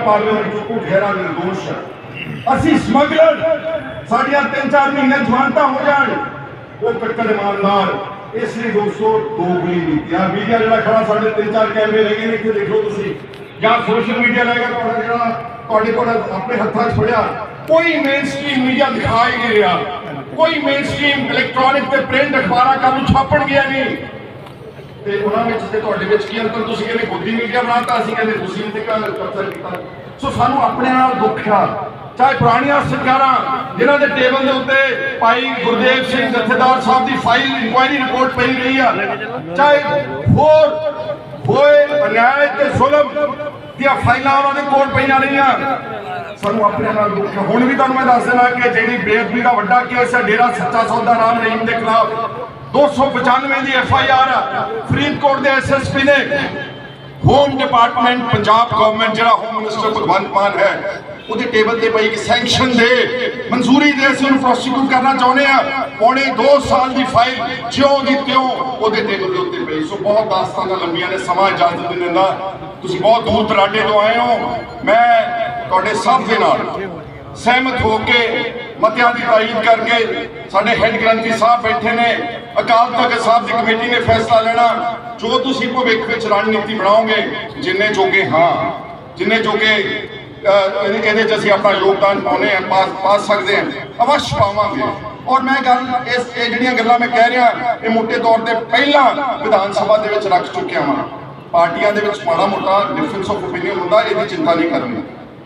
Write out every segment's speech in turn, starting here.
Parliament ਚੋਂ ਠਹਿਰਾ ਨਿਰਦੋਸ਼ ਹੈ। ਅਸੀਂ ਸਮਗਲਰ, ਸਾਡੀਆਂ ਤਿੰਨ ਚਾਰ ਮਹੀਨੇ ਜਵਾਨਤਾ ਹੋ ਜਾਣ। ਉਹ ਕੱਟੜ ਇਮਾਨਦਾਰ, ਇਸ ਲਈ ਦੋਸਤੋ ਦੋਗਲੀ ਨੀਤੀ ਮੀਡੀਆ ਜਿਹੜਾ ਖੜਾ ਸਾਡੇ ਤਿੰਨ ਚਾਰ ਕੈਮਰੇ ਲੱਗੇ ਨੇ, ਇੱਥੇ ਦੇਖੋ ਤੁਸੀਂ। ਜਾਂ ਸੋਸ਼ਲ ਮੀਡੀਆ ਲੱਗਾ ਤੁਹਾਡਾ ਜਿਹੜਾ, ਤੁਹਾਡੇ ਕੋਲ ਆਪਣੇ ਹੱਥਾਂ 'ਚ ਫੜਿਆ। ਕੋਈ ਮੇਨਸਟ੍ਰੀਮ ਮੀਡੀਆ ਦਿਖਾ ਨਹੀਂ ਰਿਹਾ। ਕੋਈ ਮੇਨਸਟ੍ਰੀਮ ਇਲੈਕਟ੍ਰੋਨਿਕ ਤੇ ਪ੍ਰਿੰਟ ਅਖਬਾਰਾਂ ਕੱਲ ਛਾਪਣ ਗਿਆ ਨਹੀਂ। ਤੇ ਉਹਨਾਂ ਵਿੱਚ ਤੇ ਤੁਹਾਡੇ ਵਿੱਚ ਕੀ ਅੰਤਰ? ਤੁਸੀਂ ਕਹਿੰਦੇ ਗੋਦੀ ਮੀਡੀਆ ਬਣਾਤਾ ਅਸੀਂ ਕਹਿੰਦੇ ਤੁਸੀਂ ਵੀ ਕਬਜ਼ਾ ਕੀਤਾ। ਸੋ ਸਾਨੂੰ ਆਪਣੇ ਨਾਲ ਦੁੱਖ ਆ। ਚਾਹੇ ਪੁਰਾਣੀਆਂ ਸਰਕਾਰਾਂ, ਜਿਨ੍ਹਾਂ ਦੇ ਟੇਬਲ ਦੇ ਉੱਤੇ ਭਾਈ ਗੁਰਦੇਵ ਸਿੰਘ ਜਥੇਦਾਰ ਸਾਹਿਬ ਦੀ ਫਾਈਲ, ਇਨਕੁਆਇਰੀ ਰਿਪੋਰਟ ਪਈ ਰਹੀ ਆ, ਚਾਹੇ ਹੋਰ ਹੋਏ ਅਨਿਆਏ ਤੇ ਜ਼ੁਲਮ ਦੀਆਂ ਫਾਈਲਾਂ ਉਹਨਾਂ ਦੇ ਕੋਲ ਪਈਆਂ ਰਹੀਆਂ, ਸਾਨੂੰ ਆਪਣੇ ਨਾਲ ਦੁੱਖ ਹੁਣ ਵੀ ਤੁਹਾਨੂੰ ਮੈਂ ਦੱਸ ਦੇਣਾ ਕਿ ਜਿਹੜੀ ਬੇਅਦਬੀ ਦਾ ਵੱਡਾ ਕੇਸ ਹੈ ਡੇਰਾ ਸੱਚਾ ਸੌਦਾ ਰਾਮ ਰਹੀਮ ਦੇ ਖਿਲਾਫ 295 ਦੀ ਐਫ ਆਈ ਆਰ ਫਰੀਦਕੋਟ ਦੇ ਐਸਐਸਪੀ ਨੇ ਹੋਮ ਡਿਪਾਰਟਮੈਂਟ ਪੰਜਾਬ ਗਵਰਨਮੈਂਟ, ਜਿਹੜਾ ਹੋਮ ਮਿਨਿਸਟਰ ਭਗਵੰਤ ਮਾਨ ਹੈ, ਉਹਦੇ ਟੇਬਲ ਤੇ ਪਈ ਕਿ ਸੈਂਕਸ਼ਨ ਦੇ ਮਨਜ਼ੂਰੀ ਦੇ ਅਸੀਂ ਉਹਨੂੰ ਪ੍ਰੋਸੀਕਿਊਟ ਕਰਨਾ ਚਾਹੁੰਦੇ ਆ ਪੌਣੇ 2 ਸਾਲ ਦੀ ਫਾਈਲ ਜਿਉਂ ਦੀ ਤਿਉਂ ਉਹਦੇ ਟੇਬਲ ਦੇ ਉੱਤੇ ਪਈ। ਸੋ ਬਹੁਤ ਦਾਸਤਾਨਾਂ ਲੰਬੀਆਂ ਨੇ ਸਮਾਂ ਇਜਾਜ਼ਤ ਨਹੀਂ ਦਿੰਦਾ। ਤੁਸੀਂ ਬਹੁਤ ਦੂਰ ਦਰਾਡੇ ਤੋਂ ਆਏ ਹੋ। ਮੈਂ ਤੁਹਾਡੇ ਸਭ ਦੇ ਨਾਲ ਸਹਿਮਤ ਹੋ ਕੇ ਮਤਿਆਂ ਦੀ ਤਾਇਦ ਕਰਕੇ ਸਾਡੇ ਹੈੱਡ ਗ੍ਰੰਥੀ ਸਾਹਿਬ ਬੈਠੇ ਨੇ ਅਕਾਲ ਤਖਤ ਸਾਹਿਬ ਦੀ ਕਮੇਟੀ ਨੇ ਫੈਸਲਾ ਲੈਣਾ। ਜੋ ਤੁਸੀਂ ਭਵਿੱਖ ਵਿੱਚ ਰਣਨੀਤੀ ਬਣਾਓਗੇ, ਜਿੰਨੇ ਜੋਗੇ ਹਾਂ, ਜਿੰਨੇ ਜੋਗੇ ਇਹਦੇ 'ਚ ਅਸੀਂ ਆਪਣਾ ਯੋਗਦਾਨ ਪਾਉਨੇ ਆ ਪਾ ਸਕਦੇ ਹਾਂ, ਅਵਸ਼ ਪਾਵਾਂਗੇ। ਔਰ ਮੈਂ ਗੱਲ ਇਸ, ਇਹ ਜਿਹੜੀਆਂ ਗੱਲਾਂ ਮੈਂ ਕਹਿ ਰਿਹਾ, ਇਹ ਮੋਟੇ ਤੌਰ ਤੇ ਪਹਿਲਾਂ ਵਿਧਾਨ ਸਭਾ ਦੇ ਵਿੱਚ ਰੱਖ ਚੁੱਕਿਆ ਹਾਂ ਪਾਰਟੀਆਂ ਦੇ ਵਿੱਚ ਮਾੜਾ ਮੋਟਾ ਡਿਫਰੈਂਸ ਆਫ ਓਪੀਨੀਅਨ ਹੁੰਦਾ, ਇਹਦੀ ਚਿੰਤਾ ਨਹੀਂ ਕਰਨੀ।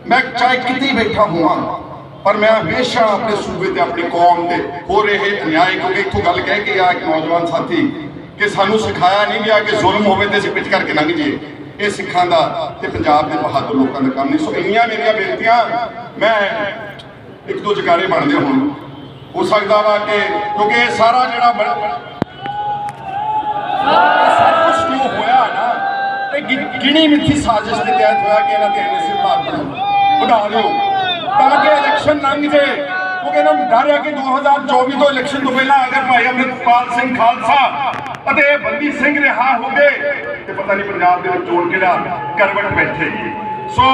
ਮੈਂ ਚਾਹੇ ਕਿਤੇ ਬੈਠਾ ਹੋਵਾਂ ਪਰ ਮੈਂ ਹਮੇਸ਼ਾ ਆਪਣੇ ਸੂਬੇ ਤੇ, ਆਪਣੀ ਕੌਮ ਤੇ ਹੋ ਰਹੇ ਅਨਿਆਏ ਕਿਉਂਕਿ ਇੱਥੋਂ ਗੱਲ ਕਹਿ ਕੇ ਆ ਇੱਕ ਨੌਜਵਾਨ ਸਾਥੀ ਕਿ ਸਾਨੂੰ ਸਿਖਾਇਆ ਨਹੀਂ ਗਿਆ ਕਿ ਜ਼ੁਲਮ ਹੋਵੇ ਤੇ ਅਸੀਂ ਪਿੱਛ ਕਰਕੇ ਲੰਘ ਜਾਈਏ। ਇਹ ਸਿੱਖਾਂ ਦਾ ਤੇ ਪੰਜਾਬ ਦੇ ਬਹਾਦਰ ਲੋਕਾਂ ਦਾ ਕੰਮ ਨਹੀਂ। ਸੋ ਇੰਨੀਆਂ ਮੇਰੀਆਂ ਬੇਨਤੀਆਂ, ਮੈਂ ਇੱਕ ਦੋ ਜਗਾਰੇ ਬਣਦੇ ਹੋਣ। ਹੋ ਸਕਦਾ ਵਾ ਕਿ, ਕਿਉਂਕਿ ਇਹ ਸਾਰਾ ਜਿਹੜਾ ਸਭ ਕੁਝ ਜੋ ਹੋਇਆ ਨਾ, ਇਹ ਗਿਣੀ ਮਿੱਥੀ ਸਾਜ਼ਿਸ਼ ਦੇ ਤਹਿਤ ਹੋਇਆ ਕਿ ਇਹਨਾਂ ਦੇ ਐਨਐਸਏ ਭਾਰਤ ਵਧਾ ਦਿਓ। ਤਾਂ ਕਿ ਇਲੈਕਸ਼ਨ ਲੰਘ ਜੇ ਕਿਉਂਕਿ ਇਹਨਾਂ ਨੂੰ ਡਰ ਹੈ ਕਿ 2024 ਤੋਂ ਇਲੈਕਸ਼ਨ ਤੋਂ ਪਹਿਲਾਂ ਅਗਰ ਭਾਈ ਅੰਮ੍ਰਿਤਪਾਲ ਸਿੰਘ ਖਾਲਸਾ ਅਤੇ ਬੰਦੀ ਸਿੰਘ ਰਿਹਾ ਹੋ ਗਏ ਤੇ ਪਤਾ ਨਹੀਂ ਪੰਜਾਬ ਦੇ ਵਿੱਚ ਚੋਣ ਕਿਹੜਾ ਕਰਵਟ ਬੈਠੇਗੀ ਸੋ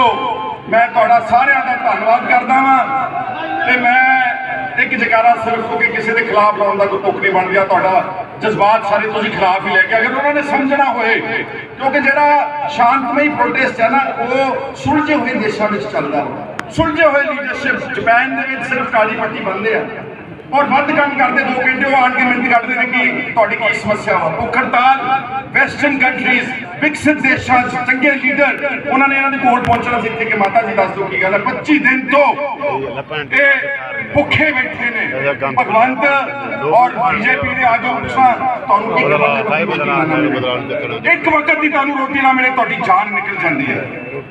ਮੈਂ ਤੁਹਾਡਾ ਸਾਰਿਆਂ ਦਾ ਧੰਨਵਾਦ ਕਰਦਾ ਵਾਂ ਤੇ ਮੈਂ ਇੱਕ ਜਗਾਰਾ ਸਿਰਫ ਕਿਉਂਕਿ ਕਿਸੇ ਦੇ ਖਿਲਾਫ ਲਾਉਣ ਦਾ ਕੋਈ ਤੁਕ ਨਹੀਂ ਬਣ ਗਿਆ ਤੁਹਾਡਾ ਜਜ਼ਬਾਤ ਸਾਰੇ ਤੁਸੀਂ ਖਿਲਾਫ ਹੀ ਲੈ ਕੇ ਅਗਰ ਉਹਨਾਂ ਨੇ ਸਮਝਣਾ ਹੋਏ ਕਿਉਂਕਿ ਜਿਹੜਾ ਸ਼ਾਂਤਮਈ ਪ੍ਰੋਟੈਸਟ ਹੈ ਨਾ ਉਹ ਸੁਲਝੇ ਹੋਏ ਦੇਸ਼ਾਂ ਵਿੱਚ ਚੱਲਦਾ ਸੁਲਝੇ ਹੋਏ ਲੀਡਰਸ਼ਿਪ ਜਾਪਾਨ ਦੇ ਵਿੱਚ ਸਿਰਫ ਕਾਲੀ ਪੱਟੀ ਬੰਦੇ ਆ। ਔਰ ਵੱਧ ਕੰਮ ਕਰਦੇ 2 ਘੰਟੇ ਉਹ ਆਣ ਕੇ ਮਿਹਨਤ ਕਰਦੇ ਨੇ ਕਿ ਤੁਹਾਡੀ ਕੀ ਸਮੱਸਿਆ ਵਾ। ਭੁੱਖ ਹੜਤਾਲ ਵੈਸਟਰਨ ਕੰਟਰੀਜ਼ ਵਿਕਸਿਤ ਦੇਸ਼ਾਂ 'ਚ ਚੰਗੇ ਲੀਡਰ ਉਹਨਾਂ ਨੇ ਇਹਨਾਂ ਦੇ ਕੋਲ ਪਹੁੰਚਣਾ ਸੀ ਕਿ ਮਾਤਾ ਜੀ ਦੱਸ ਦਿਓ ਕੀ ਗੱਲ ਹੈ 25 ਦਿਨ ਤੋਂ ਇਹ ਭੁੱਖੇ ਬੈਠੇ ਨੇ। ਭਗਵੰਤ ਔਰ ਬੀਜੇਪੀ ਦੇ ਆਗੂ ਪੁੱਛਾਂ ਤੁਹਾਨੂੰ ਕੀ ਇੱਕ ਵਕਤ ਦੀ ਤੁਹਾਨੂੰ ਰੋਟੀ ਨਾ ਮਿਲੇ ਤੁਹਾਡੀ ਜਾਨ ਨਿਕਲ ਜਾਂਦੀ ਹੈ।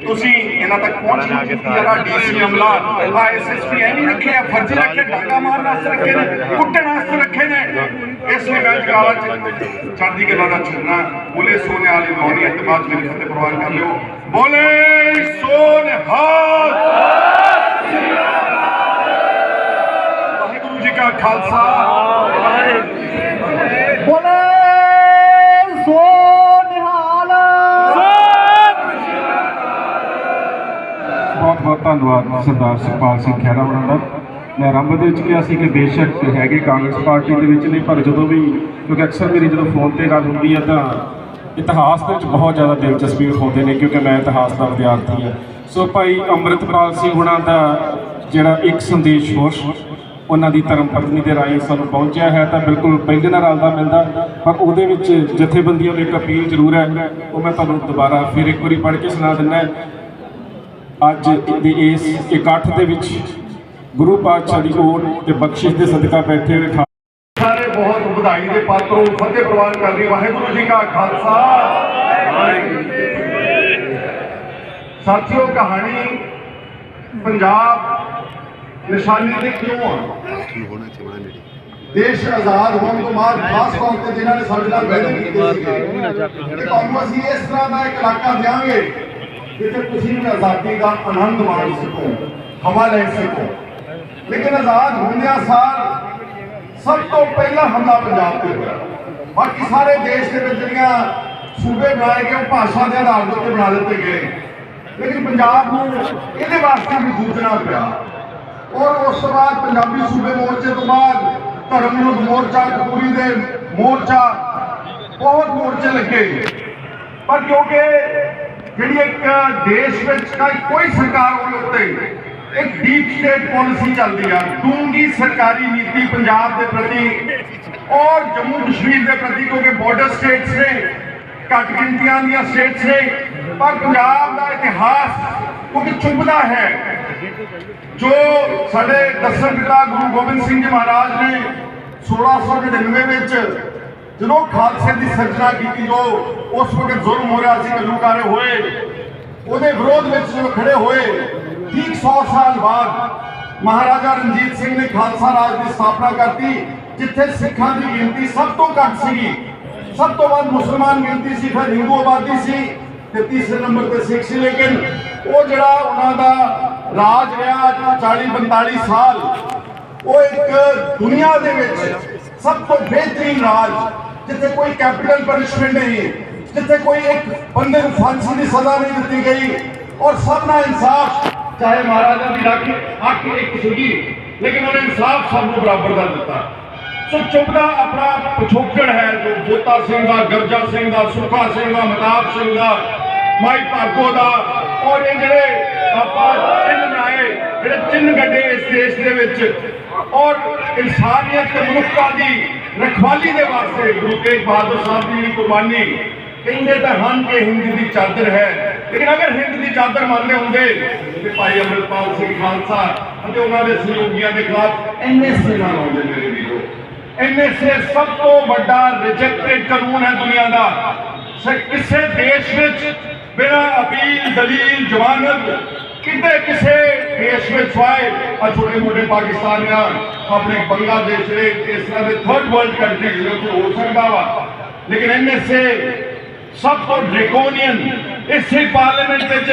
ਤੁਸੀਂ ਇਹਨਾਂ ਤੱਕ ਪਹੁੰਚ ਜਿਹੜਾ ਡੀਸੀ ਅਮਲਾ ਆ ਐਸਐਸਪੀ ਐ ਨਹੀਂ ਰੱਖੇ ਆ ਫਰਜ਼ ਰੱਖੇ ਡਾਂਗਾ ਮਾਰਨ ਵਾਸਤੇ ਰੱਖੇ ਨੇ ਕੁੱਟਣ ਵਾਸਤੇ ਰੱਖੇ ਨੇ। ਇਸ ਲਈ ਮੈਂ ਜਗਾਲਾ ਚ ਚੜ੍ਹਦੀ ਕਲਾ ਦਾ ਚੁਣਨਾ ਬੋਲੇ ਸੋਨੇ ਵਾਲੀ ਮੌਨੀ ਇਤਮਾਦ ਮੇਰੀ ਫਤਿਹ ਪ੍ਰਵਾਨ ਕਰ ਲਿਓ। ਬੋਲੇ ਸੋਨੇ ਹਾਲ। ਵਾਹਿਗੁਰੂ ਜੀ ਕਾ ਖਾਲਸਾ। ਬੋਲੇ ਧੰਨਵਾਦ ਸਰਦਾਰ ਸੁਖਪਾਲ ਸਿੰਘ ਖਹਿਰਾ ਹੋਣਾ ਦਾ। ਮੈਂ ਆਰੰਭ ਦੇ ਵਿੱਚ ਕਿਹਾ ਸੀ ਕਿ ਬੇਸ਼ੱਕ ਹੈਗੇ ਕਾਂਗਰਸ ਪਾਰਟੀ ਦੇ ਵਿੱਚ ਨਹੀਂ, ਪਰ ਜਦੋਂ ਵੀ, ਕਿਉਂਕਿ ਅਕਸਰ ਮੇਰੀ ਜਦੋਂ ਫੋਨ ਤੇ ਗੱਲ ਹੁੰਦੀ ਹੈ ਤਾਂ ਇਤਿਹਾਸ ਦੇ ਵਿੱਚ ਬਹੁਤ ਜ਼ਿਆਦਾ ਦਿਲਚਸਪੀ ਵਿਖਾਉਂਦੇ ਨੇ, ਕਿਉਂਕਿ ਮੈਂ ਇਤਿਹਾਸ ਦਾ ਵਿਦਿਆਰਥੀ ਹਾਂ ਸੋ ਭਾਈ ਅੰਮ੍ਰਿਤਪਾਲ ਸਿੰਘ ਹੁਣਾਂ ਦਾ ਜਿਹੜਾ ਇੱਕ ਸੰਦੇਸ਼ ਹੋਰ, ਉਹਨਾਂ ਦੀ ਧਰਮ ਪਤਨੀ ਦੇ ਰਾਹੀਂ ਸਾਨੂੰ ਪਹੁੰਚਿਆ ਹੈ, ਤਾਂ ਬਿਲਕੁਲ ਪਿੰਡ ਨਾਲ ਰਲਦਾ ਮਿਲਦਾ, ਪਰ ਉਹਦੇ ਵਿੱਚ ਜਥੇਬੰਦੀਆਂ ਨੂੰ ਇੱਕ ਅਪੀਲ ਜ਼ਰੂਰ ਹੈ, ਉਹ ਮੈਂ ਤੁਹਾਨੂੰ ਦੁਬਾਰਾ ਫਿਰ ਇੱਕ ਵਾਰੀ ਪੜ੍ਹ ਕੇ ਸੁਣਾ ਦਿੰਦਾ ਅੱਜ ਦੇ ਇਸ ਇਕੱਠ ਦੇ ਵਿੱਚ ਗੁਰੂ ਪਾਤਸ਼ਾਹ ਦੀ ਓਟ ਤੇ ਬਖਸ਼ਿਸ਼ ਦੇ ਸਦਕਾ ਬੈਠੇ ਹੋਏ ਸਾਰੇ ਬਹੁਤ ਵਧਾਈ ਦੇ ਪਾਤਰੋ ਫਤਿਹ ਪ੍ਰਵਾਨ ਕਰਦੀ ਵਾਹਿਗੁਰੂ ਜੀ ਕਾ ਖਾਲਸਾ। ਸਾਥੀਓ, ਕਹਾਣੀ ਪੰਜਾਬ ਨਿਸ਼ਾਨੀ ਤੇ ਕਿਉਂ ਆ? ਦੇਸ਼ ਆਜ਼ਾਦ ਹੋਣ ਤੋਂ ਬਾਅਦ ਖਾਸ ਤੌਰ ਤੇ ਜਿਨ੍ਹਾਂ ਨੇ ਸਾਡੇ ਨਾਲ ਵਾਅਦੇ ਕੀਤੇ ਸੀਗੇ ਤੁਹਾਨੂੰ ਅਸੀਂ ਇਸ ਤਰ੍ਹਾਂ ਦਾ ਇੱਕ ਇਲਾਕਾ ਦਿਆਂਗੇ ਜਿੱਥੇ ਤੁਸੀਂ ਵੀ ਆਜ਼ਾਦੀ ਦਾ ਆਨੰਦ ਮਾਣ ਸਕੋ ਹਵਾ ਲੈ ਸਕੋ ਲੇਕਿਨ ਆਜ਼ਾਦ ਹੁੰਦਿਆਂ ਸਾਰ ਸਭ ਤੋਂ ਪਹਿਲਾ ਹਮਲਾ ਪੰਜਾਬ ਤੇ ਹੋਇਆ ਬਾਕੀ ਸਾਰੇ ਦੇਸ਼ ਦੇ ਵਿੱਚ ਜਿਹੜੀਆਂ ਸੂਬੇ ਬਣਾਏ ਗਏ ਉਹ ਭਾਸ਼ਾ ਦੇ ਆਧਾਰ ਦੇ ਉੱਤੇ ਬਣਾ ਦਿੱਤੇ ਗਏ ਲੇਕਿਨ ਪੰਜਾਬ ਨੂੰ ਇਹਦੇ ਵਾਸਤੇ ਵੀ ਜੂਝਣਾ ਪਿਆ ਔਰ ਉਸ ਤੋਂ ਬਾਅਦ ਪੰਜਾਬੀ ਸੂਬੇ ਮੋਰਚੇ ਤੋਂ ਬਾਅਦ ਧਰਮ ਵਿਰੋਧ ਮੋਰਚਾ ਕਪੂਰੀ ਦੇ ਮੋਰਚਾ ਬਹੁਤ ਜਿਹੜੀ ਇੱਕ ਦੇਸ਼ ਵਿੱਚ ਕੋਈ ਸਰਕਾਰ ਹੋਵੇ ਉੱਤੇ ਇੱਕ ਡੀਪ ਸਟੇਟ ਪਾਲਿਸੀ ਚੱਲਦੀ ਆ ਡੂੰਗੀ ਸਰਕਾਰੀ ਨੀਤੀ ਪੰਜਾਬ ਦੇ ਪ੍ਰਤੀ ਔਰ ਜੰਮੂ ਕਸ਼ਮੀਰ ਦੇ ਪ੍ਰਤੀ, ਕਿਉਂਕਿ ਬਾਰਡਰ ਸਟੇਟਸ ਨੇ, ਘੱਟ ਗਿਣਤੀਆਂ ਦੀਆਂ ਸਟੇਟਸ ਨੇ, ਪਰ ਪੰਜਾਬ ਦਾ ਇਤਿਹਾਸ ਕਿਉਂਕਿ ਚੁੱਭਦਾ ਹੈ, ਜੋ ਸਾਡੇ ਦਸਮ ਪਿਤਾ ਗੁਰੂ ਗੋਬਿੰਦ ਸਿੰਘ ਜੀ ਮਹਾਰਾਜ ਨੇ 1699 ਵਿੱਚ ਜਦੋਂ ਖਾਲਸੇ ਦੀ ਸਿਰਜਣਾ ਕੀਤੀ, ਜੋ ਉਸ ਵਕਤ ਜ਼ੁਲਮ ਹੋ ਰਿਹਾ ਸੀ ਘੱਲੂਘਾਰੇ ਹੋਏ, ਉਹਦੇ ਵਿਰੋਧ ਵਿੱਚ ਜਦੋਂ ਖੜੇ ਹੋਏ, ਠੀਕ 100 ਸਾਲ ਬਾਅਦ ਮਹਾਰਾਜਾ ਰਣਜੀਤ ਸਿੰਘ ਨੇ ਖਾਲਸਾ ਰਾਜ ਦੀ ਸਥਾਪਨਾ ਕਰਤੀ, ਜਿੱਥੇ ਸਿੱਖਾਂ ਦੀ ਗਿਣਤੀ ਸਭ ਤੋਂ ਘੱਟ ਸੀਗੀ। ਸਭ ਤੋਂ ਵੱਧ ਮੁਸਲਮਾਨ ਗਿਣਤੀ ਸੀ, ਫਿਰ ਹਿੰਦੂ ਆਬਾਦੀ ਸੀ, ਤੇ ਤੀਸਰੇ ਨੰਬਰ ਤੇ ਸਿੱਖ ਸੀ। ਲੇਕਿਨ ਉਹ ਜਿਹੜਾ ਉਹਨਾਂ ਦਾ ਰਾਜ ਰਿਹਾ 40 45 ਸਾਲ, ਉਹ ਇੱਕ ਦੁਨੀਆ ਦੇ ਵਿੱਚ ਸਭ ਤੋਂ ਬਿਹਤਰੀਨ ਰਾਜ ਜਿੱਥੇ ਕੋਈ ਕੈਪੀਟਲ ਪਨਿਸ਼ਮੈਂਟ ਨਹੀਂ ਜਿੱਥੇ ਕੋਈ ਇੱਕ ਬੰਦੇ ਨੂੰ ਫਾਂਸੀ ਦੀ ਸਜ਼ਾ ਨਹੀਂ ਦਿੱਤੀ ਗਈ ਔਰ ਸਭ ਦਾ ਇਨਸਾਫ ਚਾਹੇ ਮਹਾਰਾਜਾ ਦੀ ਰੱਖ ਹੱਕ ਇੱਕ ਸੀਗੀ ਲੇਕਿਨ ਉਹਨੇ ਇਨਸਾਫ ਸਭ ਨੂੰ ਬਰਾਬਰ ਦਾ ਦਿੱਤਾ ਸੋ ਚੁੱਪਦਾ ਆਪਣਾ ਪਿਛੋਕੜ ਹੈ ਜੋ ਬੋਤਾ ਸਿੰਘ ਦਾ ਗਰਜਾ ਸਿੰਘ ਦਾ ਸੁਖਾ ਸਿੰਘ ਦਾ ਮਤਾਬ ਸਿੰਘ ਦਾ ਮਾਈ ਭਾਗੋ ਦਾ ਔਰ ਇਹ ਜਿਹੜੇ ਆਪਾਂ ਚਿੰਨ ਬਣਾਏ ਜਿਹੜੇ ਚਿੰਨ ਗੱਡੇ ਇਸ ਦੇਸ਼ ਦੇ ਵਿੱਚ ਔਰ ਇਨਸਾਨੀਅਤ ਤੇ ਮਨੁੱਖਤਾ ਦੀ ਰਖਵਾਲੀ ਦੇ ਵਾਸਤੇ ਗੁਰੂ ਤੇਗ ਬਹਾਦਰ ਸਾਹਿਬ ਦੀ ਕੁਰਬਾਨੀ, ਕਹਿੰਦੇ ਤਾਂ ਹਨ ਕਿ ਹਿੰਦ ਦੀ ਚਾਦਰ ਹੈ। ਲੇਕਿਨ ਅਗਰ ਹਿੰਦ ਦੀ ਚਾਦਰ ਮੰਨਦੇ ਹੁੰਦੇ, ਤੇ ਭਾਈ ਅੰਮ੍ਰਿਤਪਾਲ ਸਿੰਘ ਖਾਲਸਾ ਅਤੇ ਉਹਨਾਂ ਦੇ ਸਹਿਯੋਗੀਆਂ ਦੇ ਖਿਲਾਫ ਐਨਐਸਏ ਨਾਲ ਆਉਂਦੇ ਮੇਰੇ ਵੀਰੋ। ਐਨਐਸਏ ਸਭ ਤੋਂ ਵੱਡਾ ਰਿਜੈਕਟਡ ਕਾਨੂੰਨ ਹੈ ਦੁਨੀਆ ਦਾ। ਕਿਸੇ ਦੇਸ਼ ਵਿੱਚ ਬਿਨਾਂ ਅਪੀਲ, ਦਲੀਲ, ਜ਼ਮਾਨਤ ਕਿਤੇ ਕਿਸੇ ਦੇਸ਼ ਵਿੱਚ ਹੋਏ ਆ ਛੋਟੇ ਮੋਟੇ ਪਾਕਿਸਤਾਨ ਜਾਂ ਆਪਣੇ ਬੰਗਲਾਦੇਸ਼ ਦੇ ਇਸ ਤਰ੍ਹਾਂ ਦੇ ਥਰਡ ਵਰਲਡ ਕੰਟਰੀ ਜਿਹੜੇ ਉੱਥੇ ਹੋ ਸਕਦਾ ਵਾ ਲੇਕਿਨ ਐਨਐਸਏ ਸਭ ਤੋਂ ਡ੍ਰੇਕੋਨੀਅਨ ਇਸੇ ਪਾਰਲੀਮੈਂਟ ਵਿੱਚ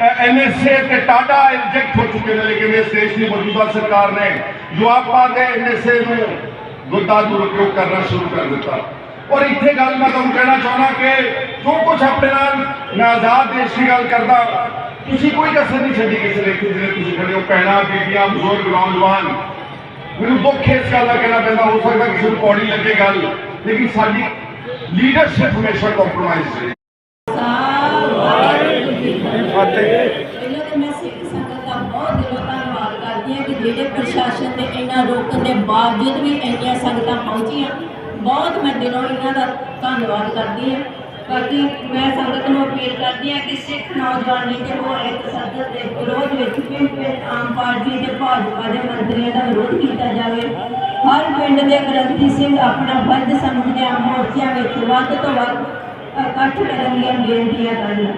ਐਨਐਸਏ ਤੇ ਟਾਟਾ ਰਿਜੈਕਟ ਹੋ ਚੁੱਕੇ ਨੇ ਲੇਕਿਨ ਇਸ ਦੇਸ਼ ਦੀ ਮੌਜੂਦਾ ਸਰਕਾਰ ਨੇ ਜਵਾਬ ਪਾ ਕੇ ਐਨਐਸਏ ਨੂੰ ਗੁੱਦਾ ਦੁਰਉਪਯੋਗ ਕਰਨਾ ਸ਼ੁਰੂ ਕਰ ਦਿੱਤਾ ਔਰ ਇੱਥੇ ਗੱਲ ਮੈਂ ਤੁਹਾਨੂੰ ਕਹਿਣਾ ਚਾਹੁੰਦਾ ਕਿ ਜੋ ਕੁਝ ਆਪਣੇ ਨਾਲ ਮੈਂ ਆਜ਼ਾਦ ਦੇਸ਼ ਦੀ ਗੱਲ ਕਰਦਾ ਤੁਸੀਂ ਕੋਈ ਕਸਰ ਨਹੀਂ ਛੱਡੀ ਕਿਸੇ ਦੇ ਜਿਹੜੇ ਤੁਸੀਂ ਖੜੇ ਹੋ ਭੈਣਾਂ ਬੀਬੀਆਂ ਬਜ਼ੁਰਗ ਨੌਜਵਾਨ। ਮੈਨੂੰ ਦੁੱਖ ਇਸ ਗੱਲ ਦਾ ਕਹਿਣਾ ਪੈਂਦਾ ਹੋ ਸਕਦਾ ਕਿਸੇ ਨੂੰ ਪੌੜੀ ਲੱਗੇ ਗੱਲ ਲੇਕਿਨ ਸਾਡੀ ਲੀਡਰਸ਼ਿਪ ਹਮੇਸ਼ਾ ਕੰਪਰੋਮਾਈਜ਼ ਹੈ ਪਹਿਲਾਂ ਤਾਂ ਮੈਂ ਸਿੱਖ ਸੰਗਤ ਦਾ ਬਹੁਤ ਦਿਲੋਂ ਧੰਨਵਾਦ ਕਰਦੀ ਹਾਂ ਕਿ ਜਿਹੜੇ ਪ੍ਰਸ਼ਾਸਨ ਦੇ ਇਹਨਾਂ ਰੋਕਣ ਦੇ ਬਾਵਜੂਦ ਵੀ ਇੰਨੀਆਂ ਸੰਗਤਾਂ ਪਹੁੰਚੀਆਂ ਬਹੁਤ ਮੈਂ ਦਿਲੋਂ ਇਹਨਾਂ ਦਾ ਧੰਨਵਾਦ ਕਰਦੀ ਹਾਂ। ਬਾਕੀ ਮੈਂ ਸੰਗਤ ਨੂੰ ਅਪੀਲ ਕਿ ਸਿੱਖ ਨੌਜਵਾਨ ਤੇ ਹੋਰ ਇੱਕ ਸੱਜਣ ਦੇ ਵਿਰੋਧ ਵਿੱਚ ਪਿੰਡ ਪਿੰਡ ਆਮ ਪਾਰਟੀ ਤੇ ਭਾਜਪਾ ਦੇ ਮੰਤਰੀਆਂ ਦਾ ਵਿਰੋਧ ਕੀਤਾ ਜਾਵੇ। ਹਰ ਪਿੰਡ ਦੇ ਗ੍ਰੰਥੀ ਸਿੰਘ ਆਪਣਾ ਫਰਜ਼ ਸਮਝਦੇ ਆ ਮੋਰਚਿਆਂ ਵਿੱਚ ਵੱਧ ਤੋਂ ਵੱਧ ਇਕੱਠ ਕਰਨ ਦੀਆਂ ਬੇਨਤੀਆਂ ਕਰਨ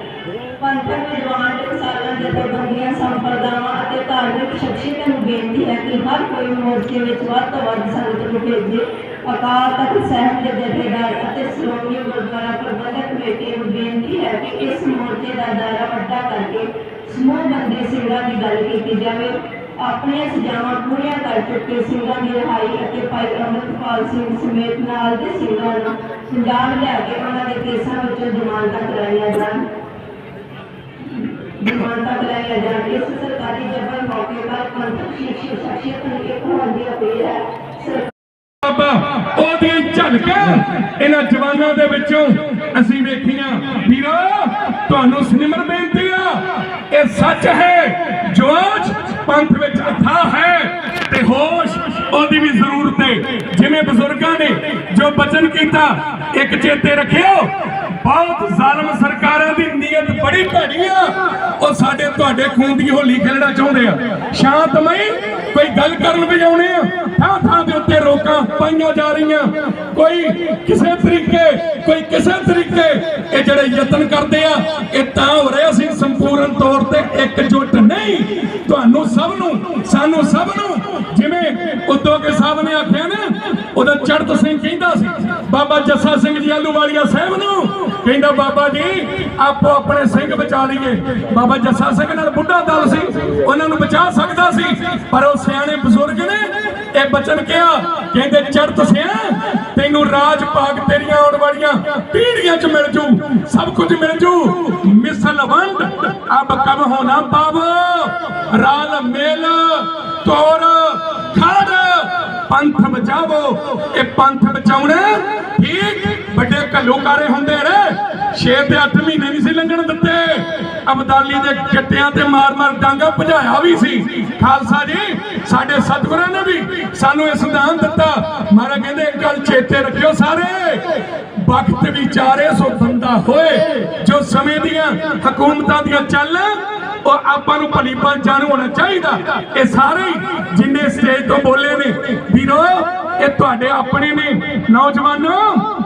ਪੰਥਕ ਵਿਦਵਾਨ ਟਕਸਾਲਾਂ ਜਥੇਬੰਦੀਆਂ ਸੰਪਰਦਾਵਾਂ ਅਤੇ ਧਾਰਮਿਕ ਸ਼ਖਸੀਅਤਾਂ ਨੂੰ ਬੇਨਤੀ ਹੈ ਕਿ ਹਰ ਕੋਈ ਮੋਰਚੇ ਵਿੱਚ ਵੱਧ ਤੋਂ ਵੱਧ ਸੰਗਤ ਨੂੰ ਭੇਜੇ। ਅਕਾਲ ਤਖਤ ਸਾਹਿਬ ਦੇ ਜਥੇਦਾਰ ਅਤੇ ਸ਼੍ਰੋਮਣੀ ਗੁਰਦੁਆਰਾ ਪ੍ਰਬੰਧਕ ਕਮੇਟੀ ਨੂੰ ਬੇਨਤੀ ਹੈ ਕਿ ਇਸ ਮੋਰਚੇ ਦਾ ਦਾਇਰਾ ਵੱਡਾ ਕਰਕੇ ਸਮੂਹ ਬੰਦੇ ਸਿੰਘਾਂ ਦੀ ਗੱਲ ਕੀਤੀ ਜਾਵੇ। ਆਪਣੀਆਂ ਸਜ਼ਾਵਾਂ ਪੂਰੀਆਂ ਕਰ ਚੁੱਕੇ ਸਿੰਘਾਂ ਦੀ ਰਿਹਾਈ ਅਤੇ ਭਾਈ ਅਮਰਪਾਲ ਸਿੰਘ ਸਮੇਤ ਨਾਲ ਦੇ ਸਿੰਘਾਂ ਨੂੰ ਪੰਜਾਬ ਲਿਆ ਕੇ ਉਹਨਾਂ ਦੇ ਕੇਸਾਂ ਵਿੱਚੋਂ ਜ਼ਮਾਨਤਾਂ ਕਰਾਈਆਂ ਜਾਣ। ਜ਼ਮਾਨਤਾਂ ਕਰਾਈਆਂ ਜਾਣ। ਇਸ ਸਰਕਾਰੀ ਜਬਰ ਮੌਕੇ ਪਰ ਪੰਥਕ ਸ਼ਖਸੀਅਤ ਨੂੰ ਇੱਕ ਹੋਣ ਦੀ ਅਪੀਲ ਹੈ। ਉਹਦੀਆਂ ਝਲਕਾਂ ਇਹਨਾਂ ਜਵਾਨਾਂ ਦੇ ਵਿੱਚੋਂ ਅਸੀਂ ਵੇਖੀਆਂ। ਵੀਰੋ, ਤੁਹਾਨੂੰ ਸਿਮਰ ਬੇਨਤੀ ਆ, ਇਹ ਸੱਚ ਹੈ, ਜੋਸ਼ ਪੰਥ ਵਿੱਚ ਅਥਾ ਹੈ ਤੇ ਹੋਸ਼ ਉਹਦੀ ਵੀ ਜ਼ਰੂਰਤ ਹੈ। ਜਿਵੇਂ ਬਜ਼ੁਰਗਾਂ ਨੇ ਜੋ ਬਚਨ ਕੀਤਾ, ਇੱਕ ਚੇਤੇ ਰੱਖਿਓ, ਬਹੁਤ ਜ਼ਾਲਮ ਸਰਕਾਰਾਂ ਦੀ ਨੀਅਤ ਬੜੀ ਭੈੜੀ ਆ। ਖੂਨ ਦੀ ਹੋਲੀ ਖੇਡਣਾ ਚਾਹੁੰਦੇ ਆ। ਸ਼ਾਂਤਮਈ ਕੋਈ ਗੱਲ ਕਰਨ ਵਜਾਉਣੇ ਆ। ਥਾਂ ਥਾਂ ਦੇ ਉੱਤੇ ਰੋਕਾਂ ਪਾਈਆਂ ਜਾ ਰਹੀਆਂ। ਕੋਈ ਕਿਸੇ ਤਰੀਕੇ, ਕੋਈ ਕਿਸੇ ਤਰੀਕੇ ਇਹ ਜਿਹੜੇ ਯਤਨ ਕਰਦੇ ਆ, ਇਹ ਤਾਂ ਹੋ ਰਿਹਾ ਸੀ ਸੰਪੂਰਨ ਤੌਰ ਤੇ ਇੱਕ ਇਕਜੁੱਟ ਨਹੀਂ। ਤੁਹਾਨੂੰ ਸਭ ਨੂੰ, ਸਾਨੂੰ ਸਭ ਨੂੰ ਜਿਵੇਂ ਉਦੋਕੇ ਸਾਹਿਬ ਨੇ ਆਖਿਆ ਨਾ, ਉਹਦਾ ਚੜਤ ਸਿੰਘ ਕਹਿੰਦਾ ਸੀ, ਬਾਬਾ ਜੱਸਾ ਸਿੰਘ ਜੀ ਆਲੂਵਾਲੀਆ ਸਾਹਿਬ ਨੂੰ ਕਹਿੰਦਾ, ਬਾਬਾ ਜੀ, ਆਪੋ ਆਪਣੇ ਸਿੰਘ ਬਚਾ ਲਈਏ। ਬਾਬਾ ਜੱਸਾ ਸਿੰਘ ਨਾਲ ਬੁੱਢਾ ਦਲ ਸੀ, ਉਹਨਾਂ ਨੂੰ ਬਚਾ ਸਕਦਾ ਸੀ, ਪਰ ਉਹ ਸਿਆਣੇ ਬਜ਼ੁਰਗ ਨੇ ਇਹ ਬਚਨ ਕਿਹਾ? ਕਹਿੰਦੇ ਚੜ ਤਸਿਆ ਤੈਨੂੰ ਰਾਜ ਪਾਕ ਤੇਰੀਆਂ ਆਉਣ ਵਾਲੀਆਂ ਪੀੜੀਆਂ 'ਚ ਮਿਲ ਜੂ, ਸਭ ਕੁਝ ਮਿਲ ਜੂ। ਮਿਸਲ ਵੰਡ, ਅਬ ਕਮ ਹੋਣਾ ਪਾਵ। ਰਾਲ ਮੇਲ, ਤੋਰ, ਖੜ ਪੰਥ ਬਚਾਵੋ। ਇਹ ਪੰਥ ਬਚਾਉਣਾ ਠੀਕ ਵੱਡੇ ਘੱਲੂਕਾਰੇ ਹੁੰਦੇ ਨੇ। 6 ਤੇ 8 ਮਹੀਨੇ ਨਹੀਂ ਸੀ ਲੰਘਣ ਦਿੱਤੇ। ਅਬਦਾਲੀ ਦੇ ਗੱਟਿਆਂ ਤੇ ਮਾਰ-ਮਾਰ ਡਾਂਗਾ ਭਜਾਇਆ ਵੀ ਸੀ। ਖਾਲਸਾ ਜੀ, ਸਾਡੇ ਸਤਿਗੁਰਾਂ ਨੇ ਵੀ ਸਾਨੂੰ ਇਹ ਸਿਧਾਂਤ ਦਿੱਤਾ। ਮਹਾਰਾਜ ਕਹਿੰਦੇ, ਇੱਕ ਗੱਲ ਚੇਤੇ ਰੱਖਿਓ ਸਾਰੇ। ਵਕਤ ਵਿਚਾਰੇ ਸੋ ਬੰਦਾ ਹੋਏ, ਜੋ ਸਮੇਂ ਦੀਆਂ ਹਕੂਮਤਾਂ ਦੀਆਂ ਚੱਲ ਉਹ ਆਪਾਂ ਨੂੰ ਭਲੀ ਭਾਂਚਾਂ ਨੂੰ ਹੋਣਾ ਚਾਹੀਦਾ। ਇਹ ਸਾਰੇ ਜਿੰਨੇ ਸਟੇਜ ਤੋਂ ਬੋਲੇ ਨੇ। ਵੀਰੋ, ਇਹ ਤੁਹਾਡੇ ਆਪਣੇ ਨੇ। ਨੌਜਵਾਨੋ,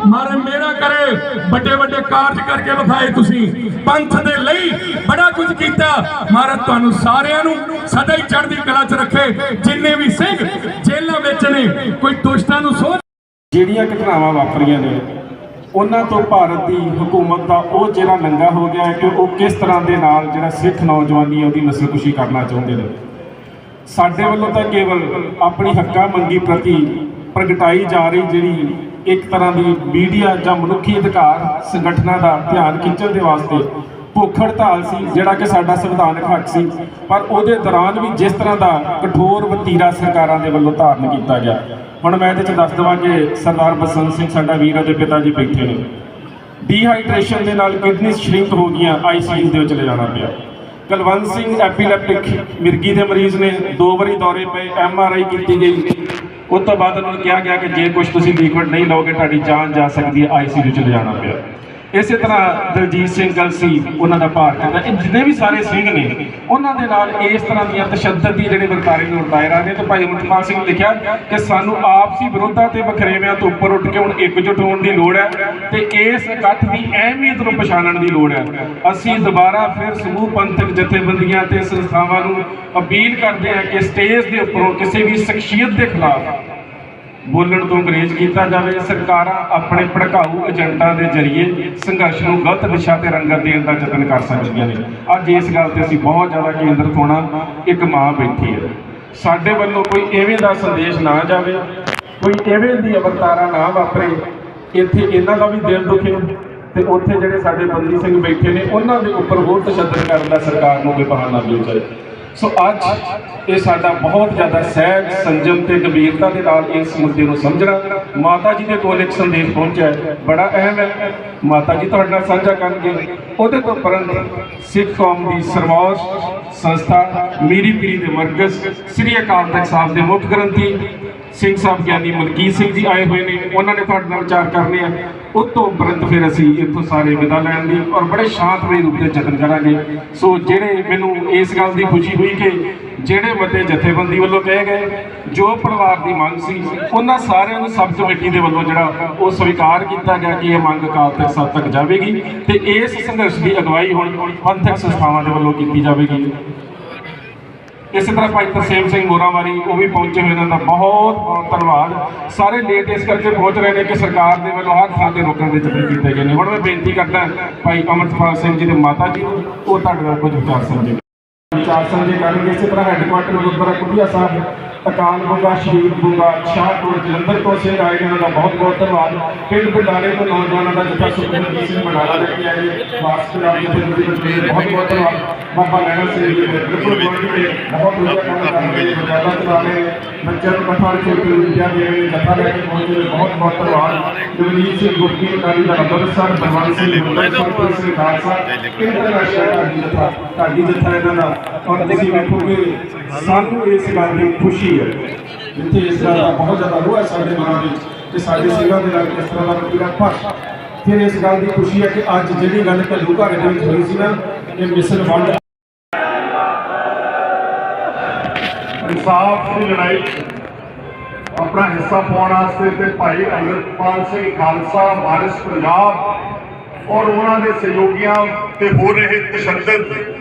ਮਾਰੇ ਮੇਰਾ ਕਰੇ। ਵੱਡੇ ਵੱਡੇ ਕਾਰਜ ਕਰਕੇ ਵਿਖਾਏ ਤੁਸੀਂ। ਪੰਥ ਦੇ ਲਈ ਬੜਾ ਕੁਝ ਕੀਤਾ। ਮਹਾਰਾਜ, ਤੁਹਾਨੂੰ ਸਾਰਿਆਂ ਨੂੰ ਸਦਾ ਹੀ ਚੜ੍ਹਦੀ ਕਲਾ 'ਚ ਰੱਖੇ। ਜਿੰਨੇ ਵੀ ਸਿੰਘ ਜੇਲ੍ਹਾਂ ਵਿੱਚ ਨੇ, ਕੋਈ ਦੁਸ਼ਟਾਂ ਨੂੰ ਸੋਚ ਜਿਹੜੀਆਂ ਘਟਨਾਵਾਂ ਵਾਪਰੀਆਂ ਨੇ ਉਹਨਾਂ ਤੋਂ ਭਾਰਤ ਦੀ ਹਕੂਮਤ ਦਾ ਉਹ ਜਿਹੜਾ ਨੰਗਾ ਹੋ ਗਿਆ ਹੈ ਕਿ ਉਹ ਕਿਸ ਤਰ੍ਹਾਂ ਦੇ ਨਾਲ ਜਿਹੜਾ ਸਿੱਖ ਨੌਜਵਾਨੀ ਹੈ ਉਹਦੀ ਨਸਲਕੁਸ਼ੀ ਕਰਨਾ ਚਾਹੁੰਦੇ ਨੇ। ਸਾਡੇ ਵੱਲੋਂ ਤਾਂ ਕੇਵਲ ਆਪਣੀ ਹੱਕਾਂ ਮੰਗੀ ਪ੍ਰਤੀ ਪ੍ਰਗਟਾਈ ਜਾ ਰਹੀ ਜਿਹੜੀ ਇੱਕ ਤਰ੍ਹਾਂ ਦੀ ਮੀਡੀਆ ਜਾਂ ਮਨੁੱਖੀ ਅਧਿਕਾਰ ਸੰਗਠਨਾਂ ਦਾ ਧਿਆਨ ਖਿੱਚਣ ਦੇ ਵਾਸਤੇ ਭੁੱਖ ਹੜਤਾਲ ਸੀ, ਜਿਹੜਾ ਕਿ ਸਾਡਾ ਸੰਵਿਧਾਨਕ ਹੱਕ ਸੀ, ਪਰ ਉਹਦੇ ਦੌਰਾਨ ਵੀ ਜਿਸ ਤਰ੍ਹਾਂ ਦਾ ਕਠੋਰ ਵਤੀਰਾ ਸਰਕਾਰਾਂ ਦੇ ਵੱਲੋਂ ਧਾਰਨ ਕੀਤਾ ਗਿਆ। ਹੁਣ ਮੈਂ ਇਹਦੇ ਚ ਦੱਸ ਦਵਾਂ ਕਿ ਸਰਦਾਰ ਬਸੰਤ ਸਿੰਘ ਸਾਡਾ ਵੀਰ ਅਤੇ ਪਿਤਾ ਜੀ ਬੈਠੇ ਨੇ। ਡੀਹਾਈਡਰੇਸ਼ਨ ਦੇ ਨਾਲ ਕਿਡਨੀ ਸ਼੍ਰਿੰਕ ਹੋ ਗਈਆਂ ਆਈਸੀਯੂ ਦੇ ਵਿੱਚ ਲੈ ਜਾਣਾ ਪਿਆ। ਕੁਲਵੰਤ ਸਿੰਘ ਐਪੀਲੈਪਟਿਕ ਮਿਰਗੀ ਦੇ ਮਰੀਜ਼ ਨੇ, ਦੋ ਵਾਰੀ ਦੌਰੇ ਪਏ ਐੱਮ ਆਰ ਆਈ ਕੀਤੀ ਗਈ। ਉਸ ਤੋਂ ਬਾਅਦ ਉਹਨਾਂ ਨੂੰ ਕਿਹਾ ਗਿਆ ਕਿ ਜੇ ਕੁਝ ਤੁਸੀਂ ਲਿਕਵਿਡ ਨਹੀਂ ਲਓਗੇ, ਤੁਹਾਡੀ ਜਾਨ ਜਾ ਸਕਦੀ ਹੈ ਆਈਸੀਯੂ ਚ ਲੈ ਜਾਣਾ ਪਿਆ। ਇਸੇ ਤਰ੍ਹਾਂ ਦਲਜੀਤ ਸਿੰਘ ਗਲਸੀ ਉਹਨਾਂ ਦਾ ਭਾਰ ਕਹਿੰਦਾ ਇਹ ਜਿੰਨੇ ਵੀ ਸਾਰੇ ਸਿੰਘ ਨੇ, ਉਹਨਾਂ ਦੇ ਨਾਲ ਇਸ ਤਰ੍ਹਾਂ ਦੀਆਂ ਤਸ਼ੱਦਦ ਦੀ ਜਿਹੜੇ ਵਰਤਾਰੇ ਨੂੰ ਦਾਇਰਾ ਨੇ, ਤੇ ਭਾਈ ਅਮਰਪਾਲ ਸਿੰਘ ਨੇ ਲਿਖਿਆ ਕਿ ਸਾਨੂੰ ਆਪਸੀ ਵਿਰੋਧਾਂ ਤੇ ਵਖਰੇਵਿਆਂ ਤੋਂ ਉੱਪਰ ਉੱਠ ਕੇ ਹੁਣ ਇਕਜੁੱਟ ਹੋਣ ਦੀ ਲੋੜ ਹੈ, ਤੇ ਇਸ ਇਕੱਠ ਦੀ ਅਹਿਮੀਅਤ ਨੂੰ ਪਛਾਣਨ ਦੀ ਲੋੜ ਹੈ। ਅਸੀਂ ਦੁਬਾਰਾ ਫਿਰ ਸਮੂਹ ਪੰਥਕ ਜਥੇਬੰਦੀਆਂ ਤੇ ਸੰਸਥਾਵਾਂ ਨੂੰ ਅਪੀਲ ਕਰਦੇ ਹਾਂ ਕਿ ਸਟੇਜ ਦੇ ਉੱਪਰੋਂ ਕਿਸੇ ਵੀ ਸ਼ਖਸੀਅਤ ਦੇ ਖਿਲਾਫ ਬੋਲਣ ਤੋਂ ਗੁਰੇਜ਼ ਕੀਤਾ ਜਾਵੇ, ਸਰਕਾਰਾਂ ਆਪਣੇ ਭੜਕਾਊ ਏਜੰਟਾਂ ਦੇ ਜ਼ਰੀਏ ਸੰਘਰਸ਼ ਨੂੰ ਗਲਤ ਦਿਸ਼ਾ ਤੇ ਰੰਗਤ ਦੇਣ ਦਾ ਯਤਨ ਕਰ ਸਕਦੀਆਂ ਨੇ। ਅੱਜ ਇਸ ਗੱਲ ਤੇ ਅਸੀਂ ਬਹੁਤ ਜ਼ਿਆਦਾ ਕੇਂਦਰਿਤ ਹੋਣਾ ਇੱਕ ਮਾਂ ਬੈਠੀ ਹੈ। ਸਾਡੇ ਵੱਲੋਂ ਕੋਈ ਐਵੇਂ ਦਾ ਸੰਦੇਸ਼ ਨਾ ਜਾਵੇ, ਕੋਈ ਐਵੇਂ ਦੀ ਅਵਤਾਰਾ ਨਾ ਵਾਪਰੇ। ਇੱਥੇ ਇਹਨਾਂ ਦਾ ਵੀ ਦਿਲ ਦੁਖੇ ਤੇ ਉੱਥੇ ਜਿਹੜੇ ਸਾਡੇ ਬੰਦੀ ਸਿੰਘ ਬੈਠੇ ਨੇ, ਉਹਨਾਂ ਦੇ ਉੱਪਰ ਹੋਰ ਤਸ਼ੱਦਦ ਕਰਨ ਦਾ ਸਰਕਾਰ ਨੂੰ ਕੋਈ ਬਹਾਨਾ ਮਿਲ ਜਾਏ ਸੋ ਅੱਜ ਇਹ ਸਾਡਾ ਬਹੁਤ ਜ਼ਿਆਦਾ ਸਹਿਜ, ਸੰਜਮ ਤੇ ਗੰਭੀਰਤਾ ਦੇ ਨਾਲ ਇਸ ਮੁੱਦੇ ਨੂੰ ਸਮਝਣਾ ਮਾਤਾ ਜੀ ਦੇ ਕੋਲ ਇੱਕ ਸੰਦੇਸ਼ ਪਹੁੰਚਿਆ ਬੜਾ ਅਹਿਮ ਹੈ। ਮਾਤਾ ਜੀ ਤੁਹਾਡੇ ਨਾਲ ਸਾਂਝਾ ਕਰਨਗੇ। ਉਹਦੇ ਤੋਂ ਪਰੰਤ ਸਿੱਖ ਕੌਮ ਦੀ ਸਰਮੌਸ਼ ਸੰਸਥਾ ਮੀਰੀ ਪੀਰੀ ਦੇ ਮਰਕਜ਼ ਸ੍ਰੀ ਅਕਾਲ ਤਖਤ ਸਾਹਿਬ ਦੇ ਮੁੱਖ ਗ੍ਰੰਥੀ ਸਿੰਘ ਸਾਹਿਬ ਗਿਆਨੀ ਮਲਕੀਤ ਸਿੰਘ ਜੀ ਆਏ ਹੋਏ ਨੇ। ਉਹਨਾਂ ਨੇ ਤੁਹਾਡੇ ਨਾਲ ਵਿਚਾਰ ਕਰਨੇ ਆ। ਉਸ ਤੋਂ ਉਪਰੰਤ ਫਿਰ ਅਸੀਂ ਇੱਥੋਂ ਸਾਰੇ ਵਿਦਾ ਲੈਣ ਦੀ ਔਰ ਬੜੇ ਸ਼ਾਂਤਮਈ ਰੂਪ ਦੇ ਯਤਨ ਕਰਾਂਗੇ। ਸੋ ਜਿਹੜੇ ਮੈਨੂੰ ਇਸ ਗੱਲ ਦੀ ਖੁਸ਼ੀ ਹੋਈ ਕਿ ਜਿਹੜੇ ਮਤੇ ਜਥੇਬੰਦੀ ਵੱਲੋਂ ਕਹੇ ਗਏ, ਜੋ ਪਰਿਵਾਰ ਦੀ ਮੰਗ ਸੀ, ਉਹਨਾਂ ਸਾਰਿਆਂ ਨੂੰ ਸਬ ਕਮੇਟੀ ਦੇ ਵੱਲੋਂ ਜਿਹੜਾ ਉਹ ਸਵੀਕਾਰ ਕੀਤਾ ਗਿਆ ਕਿ ਇਹ ਮੰਗ ਅਕਾਲ ਤਖਤ ਸਾਹਿਬ ਤੱਕ ਜਾਵੇਗੀ ਤੇ ਇਸ ਸੰਘਰਸ਼ ਦੀ ਅਗਵਾਈ ਹੁਣ ਪੰਥਕ ਸੰਸਥਾਵਾਂ ਦੇ ਵੱਲੋਂ ਕੀਤੀ ਜਾਵੇਗੀ। ਇਸੇ ਤਰ੍ਹਾਂ ਭਾਈ ਤਰਸੇਮ ਸਿੰਘ ਮੋਰਾਵਾਰੀ, ਉਹ ਵੀ ਪਹੁੰਚੇ ਹੋਏ ਇਹਨਾਂ ਦਾ ਬਹੁਤ ਬਹੁਤ ਧੰਨਵਾਦ। ਸਾਰੇ ਲੇਟ ਇਸ ਕਰਕੇ ਪਹੁੰਚ ਰਹੇ ਨੇ ਕਿ ਸਰਕਾਰ ਦੇ ਵੱਲੋਂ ਹਰ ਥਾਂ ਤੇ ਰੋਕਣ ਦੇ ਯਤਨ ਕੀਤੇ ਗਏ ਨੇ। ਹੁਣ ਮੈਂ ਬੇਨਤੀ ਕਰਦਾ ਭਾਈ ਅਮਰਪਾਲ ਸਿੰਘ ਜੀ ਦੇ ਮਾਤਾ ਜੀ ਨੂੰ, ਉਹ ਤੁਹਾਡੇ ਨਾਲ ਕੁਝ ਵਿਚਾਰ ਸਾਂਝੇ ਵਿਚਾਰ ਸਾਂਝੇ ਕਰਨਗੇ ਇਸੇ ਤਰ੍ਹਾਂ ਹੈੱਡਕੁਆਟਰ ਗੁਰਦੁਆਰਾ ਕੁਟੀਆ ਸਾਹਿਬ, ਅਕਾਲ ਬੁਗਾ ਸ਼ਹੀਦ ਬੁਗਾ ਸ਼ਾਹਪੁਰ ਜਲੰਧਰ ਤੋਂ ਸਿੰਘ ਆਏ ਨੇ ਦਾ ਬਹੁਤ ਬਹੁਤ ਧੰਨਵਾਦ। ਪਿੰਡ ਬੁਲਾਰੇ ਤੋਂ ਨੌਜਵਾਨਾਂ ਦਾ ਜਥਾ ਸੁਖਮਨ ਸਿੰਘ ਮੰਡਾਲਾ ਲੈ ਕੇ ਆਏ ਨੇ ਵਾਸ ਪੰਜਾਬ ਦੇ ਬਹੁਤ ਬਹੁਤ ਧੰਨਵਾਦ। ਬਾਬਾ ਲੈਣਾ ਸਿੰਘ ਜੀ ਦੇ ਬਿਲਕੁਲ ਬੋਲੀ ਬਹੁਤ ਵਧੀਆ ਕੰਮ ਕਰ ਨੇ ਮਜਾਲਾ ਚਲਾ ਰਹੇ ਬੱਚਿਆਂ ਨੂੰ ਕਠਾਲ ਖੇਡ ਵਿਦਿਆ ਦੇ ਰਹੇ ਨੇ ਲੈ ਕੇ ਪਹੁੰਚੇ ਨੇ, ਬਹੁਤ ਬਹੁਤ ਧੰਨਵਾਦ। ਜਗਦੀਪ ਸਿੰਘ ਗੁਰਕੀ, ਅਕਾਲੀ ਦਾ ਅੰਮ੍ਰਿਤਸਰ, ਬਲਵੰਤ ਸਿੰਘ ਅੰਮ੍ਰਿਤਸਰ ਸਿੰਘ ਖਾਲਸਾ ਇੰਟਰਨੈਸ਼ਨਲ ਢਾਡੀ ਜਥਾ? ਢਾਡੀ ਜਥਾ ਇਹਨਾਂ ਦਾ। ਔਰ ਤੁਸੀਂ ਵੇਖੋਗੇ ਸਾਨੂੰ ਇਸ ਗੱਲ ਦੀ ਖੁਸ਼ੀ ਹੈ। ਜਿੱਥੇ ਇਸ ਗੱਲ ਦਾ ਬਹੁਤ ਜ਼ਿਆਦਾ ਰੋਹ ਹੈ ਸਾਡੇ ਮਨਾਂ ਵਿੱਚ ਕਿ ਸਾਡੇ ਸਿੰਘਾਂ ਦੇ ਨਾਲ ਕਿਸ ਤਰ੍ਹਾਂ ਦਾ ਪੀੜਾ ਪਰ ਫਿਰ ਇਸ ਗੱਲ ਦੀ ਖੁਸ਼ੀ ਹੈ ਕਿ ਅੱਜ ਜਿਹੜੀ ਗੱਲ ਘੱਲੂ ਘਰ ਦੇ ਵਿੱਚ ਹੋਈ ਸੀ ਨਾ, ਇਹ ਮਿਸਲ ਵੰਡ। ਇਨਸਾਫ ਦੀ ਲੜਾਈ। ਆਪਣਾ ਹਿੱਸਾ ਪਾਉਣ ਵਾਸਤੇ ਤੇ ਭਾਈ ਅਮਰਪਾਲ ਸਿੰਘ ਖਾਲਸਾ, ਵਾਰਿਸ ਪੰਜਾਬ ਔਰ ਉਹਨਾਂ ਦੇ ਸਹਿਯੋਗੀਆਂ ਤੇ ਹੋ ਰਹੇ ਤਸ਼ੱਦਦ।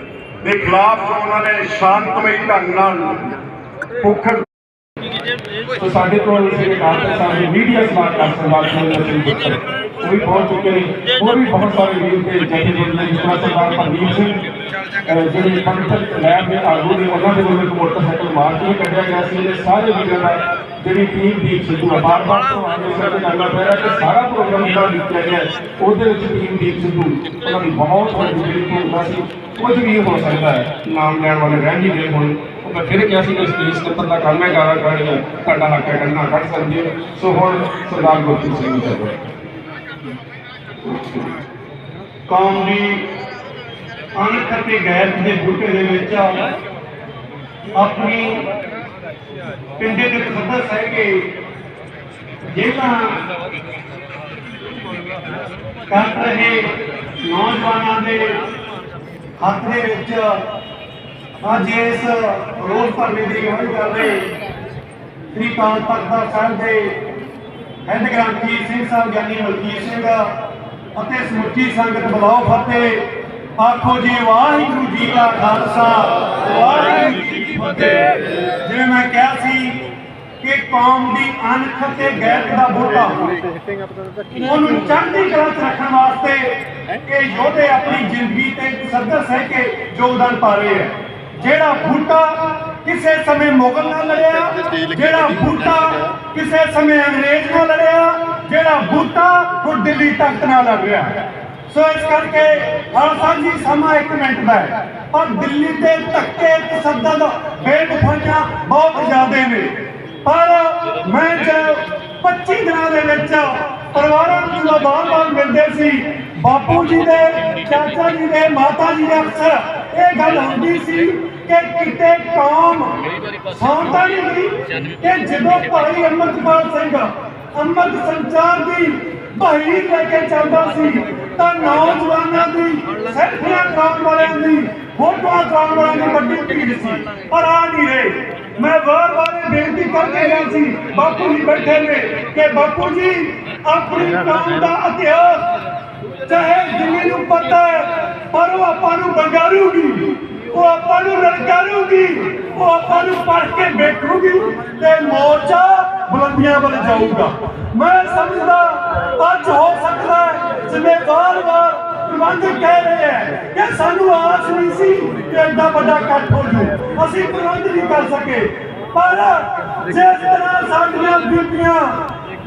سارا پروگرام گیا بہت ਕੁਝ ਵੀ ਹੋ ਸਕਦਾ ਹੈ। ਨਾਮ ਲੈਣ ਵਾਲੇ ਰਹਿ ਨਹੀਂ ਗਏ ਹੁਣ। ਮੈਂ ਫਿਰ ਕਿਹਾ ਸੀ ਕਿ ਸਟੇਜ ਸਕੱਤਰ ਦਾ ਕੰਮ ਹੈ ਗਾਲਾਂ ਕੱਢਣੀਆਂ ਤੁਹਾਡਾ ਹੱਕ ਹੈ ਕੱਢਣਾ ਕੱਢ ਸਕਦੇ ਹੋ। ਸੋ ਹੁਣ ਸਰਦਾਰ ਗੁਰਪ੍ਰੀਤ ਸਿੰਘ ਜੀ ਚੱਲੋ ਕੌਮ ਦੀ ਅਣਖ ਅਤੇ ਗੈਰਤ ਦੇ ਬੂਟੇ ਦੇ ਵਿੱਚ ਆਪਣੀ ਪਿੰਡੇ ਦੇ ਤਸੱਦਸ ਹੈ ਕਿ ਜਿਹੜਾ ਕਰ ਰਹੇ ਨੌਜਵਾਨਾਂ ਦੇ ਹੱਥ ਦੇ ਵਿੱਚ ਅੱਜ ਇਸ ਰੋਜ਼ ਭਰਨੇ ਦੀ ਅਗਵਾਈ ਕਰ ਰਹੇ ਸ੍ਰੀ ਕਾਲ ਤਖਤ ਸਾਹਿਬ ਦੇ ਹੈੱਡ ਗ੍ਰੰਥੀ ਸਿੰਘ ਸਾਹਿਬ ਗਿਆਨੀ ਮਲਕੀਤ ਸਿੰਘ ਅਤੇ ਸਮੁੱਚੀ ਸੰਗਤ ਬੁਲਾਓ ਫਤਿਹ। ਆਖੋ ਜੀ, ਵਾਹਿਗੁਰੂ ਜੀ ਕਾ ਖਾਲਸਾ, ਵਾਹਿਗੁਰੂ ਜੀ ਕੀ ਫਤਿਹ। ਜਿਵੇਂ ਮੈਂ ਕਿਹਾ ਸੀ ਕਿ ਕੌਮ ਦੀ ਅਣਖ ਤੇ ਗੈਰਤ ਦਾ ਬੋਟਾ ਉਹਨੂੰ ਚੜ੍ਹਦੀ ਕਲਾ 'ਚ ਰੱਖਣ ਵਾਸਤੇ ਯੋਧੇ ਆਪਣੀ ਜ਼ਿੰਦਗੀ ਤੇ ਤਸੱਦਸ ਹੈ ਕਿ ਯੋਗਦਾਨ ਪਾ ਰਹੇ ਹੈ। ਜਿਹੜਾ ਬੂਟਾ ਕਿਸੇ ਸਮੇਂ ਮੁਗਲ ਨਾਲ ਲੜਿਆ, ਜਿਹੜਾ ਬੂਟਾ ਕਿਸੇ ਸਮੇਂ ਅੰਗਰੇਜ਼ ਨਾਲ ਲੜਿਆ, ਜਿਹੜਾ ਬੂਟਾ ਹੁਣ ਦਿੱਲੀ ਤਖਤ ਨਾਲ ਲੜ ਰਿਹਾ ਸੋ ਇਸ ਕਰਕੇ ਖਾਲਸਾ ਜੀ, ਸਮਾਂ ਇੱਕ ਮਿੰਟ ਦਾ ਹੈ। ਪਰ ਦਿੱਲੀ ਦੇ ਧੱਕੇ ਤਸੱਦਦ ਬੇਵਫਾਈਆਂ ਬਹੁਤ ਜ਼ਿਆਦੇ ਨੇ। ਪਰ ਮੈਂ 25 ਦਿਨਾਂ ਦੇ ਵਿੱਚ ਪਰਿਵਾਰਾਂ ਨੂੰ ਜਦੋਂ ਬਾਰ-ਬਾਰ ਮਿਲਦੇ ਸੀ, ਬਾਪੂ ਜੀ ਦੇ, ਚਾਚਾ ਜੀ ਦੇ, ਮਾਤਾ ਜੀ ਦੇ ਅਕਸਰ ਇਹ ਗੱਲ ਹੁੰਦੀ ਸੀ ਕਿ ਕਿਤੇ ਕੌਮ ਸੌਂਦਾ ਨਹੀਂ ਕਿ ਜਦੋਂ ਭਾਈ ਅਮਰਪਾਲ ਸਿੰਘ ਅੰਮ੍ਰਿਤ ਸੰਚਾਰ ਦੀ ਭਾਈ ਲੈ ਕੇ ਚੱਲਦਾ ਸੀ, ਤਾਂ ਨੌਜਵਾਨਾਂ ਦੀ ਸੈਲਫੀਆਂ ਕਰਾਉਣ ਵਾਲਿਆਂ ਦੀ, ਫੋਟੋਆਂ ਕਰਾਉਣ ਵਾਲਿਆਂ ਦੀ ਵੱਡੀ ਭੀੜ ਸੀ। ਪਰ ਆ ਨਹੀਂ ਰਹੇ। ਮੈਂ ਵਾਰ-ਵਾਰ ਬੇਨਤੀ ਕਰਕੇ ਗਿਆ ਸੀ, ਬਾਪੂ ਜੀ ਬੈਠੇ ਨੇ ਕਿ ਬਾਪੂ ਜੀ ਆਪਣੀ ਕੌਮ ਦਾ ਇਤਿਹਾਸ, ਚਾਹੇ ਦਿੱਲੀ ਨੂੰ ਪਤਾ ਹੈ, ਪਰ ਉਹ ਆਪਾਂ ਨੂੰ ਬੰਗਾਰੂਗੀ, ਉਹ ਆਪਾਂ ਨੂੰ ਲਲਕਾਰੂਗੀ ਉਹ ਆਪਾਂ ਨੂੰ ਪੜ ਕੇ ਵੇਖੂਗੀ ਤੇ ਮੋਰਚਾ ਬੁਲੰਦੀਆਂ ਵੱਲ ਜਾਊਗਾ। ਮੈਂ ਸਮਝਦਾ, ਅੱਜ ਹੋ ਸਕਦਾ ਹੈ, ਜਿਵੇਂ ਵਾਰ-ਵਾਰ ਪ੍ਰਬੰਧ ਕਹਿ ਰਹੇ ਹੈ ਕਿ ਸਾਨੂੰ ਆਸ ਨਹੀਂ ਸੀ ਕਿ ਐਡਾ ਵੱਡਾ ਇਕੱਠ ਹੋ ਜੂ ਅਸੀਂ ਪ੍ਰਬੰਧ ਨਹੀਂ ਕਰ ਸਕੇ, ਪਰ ਜਿਸ ਤਰ੍ਹਾਂ ਸਾਡੀਆਂ ਬੀਬੀਆਂ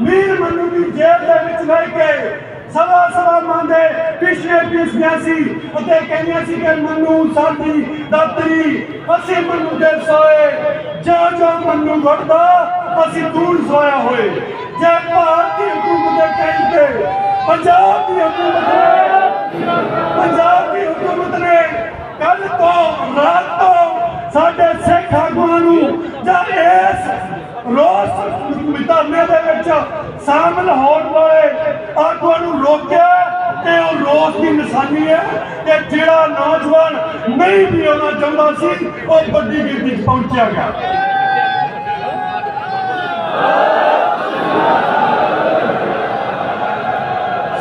ਵੀਰ ਮੰਨੂ ਦੀ ਜੇਲ੍ਹ ਦੇ ਵਿੱਚ ਲੈ ਕੇ ਸਵਾ ਸਵਾ ਮੰਦੇ ਪਿਛਲੇ ਪਿਛਲੀਆਂ ਸੀ ਅਤੇ ਕਹਿੰਦੀਆਂ ਸੀ ਕਿ ਮੰਨੂ ਸਾਡੀ ਦਾਤਰੀ, ਅਸੀਂ ਮੰਨੂ ਦੇ ਸੋਏ। ਜੋ ਜੋ ਮੰਨੂ ਘੜਦਾ ਅਸੀਂ ਦੂਰ ਸੋਇਆ ਹੋਏ। ਜੇ ਭਾਰਤੀ ਹਕੂਮਤ ਦੇ ਕਹਿੰਦੇ ਪੰਜਾਬ ਦੀ ਹਕੂਮਤ ਨੇ, ਪੰਜਾਬ ਦੀ ਹਕੂਮਤ ਨੇ ਕੱਲ ਤੋਂ ਰਾਤ ਤੋਂ ਸਾਡੇ ਸਿੱਖ ਆਗੂਆਂ ਨੂੰ ਜਾਂ ਇਸ ਰੋਸ ਮਿਤਾਨੇ ਦੇ ਵਿੱਚ ਸ਼ਾਮਲ ਹੋਣ ਵਾਲੇ ਆਗੂਆਂ ਨੂੰ ਰੋਕਿਆ ਤੇ ਉਹ ਰੋਸ ਦੀ ਨਿਸ਼ਾਨੀ ਹੈ ਕਿ ਜਿਹੜਾ ਨੌਜਵਾਨ ਨਹੀਂ ਵੀ ਆਉਣਾ ਚਾਹੁੰਦਾ ਸੀ, ਉਹ ਵੱਡੀ ਗਿਣਤੀ ਪਹੁੰਚਿਆ ਗਿਆ।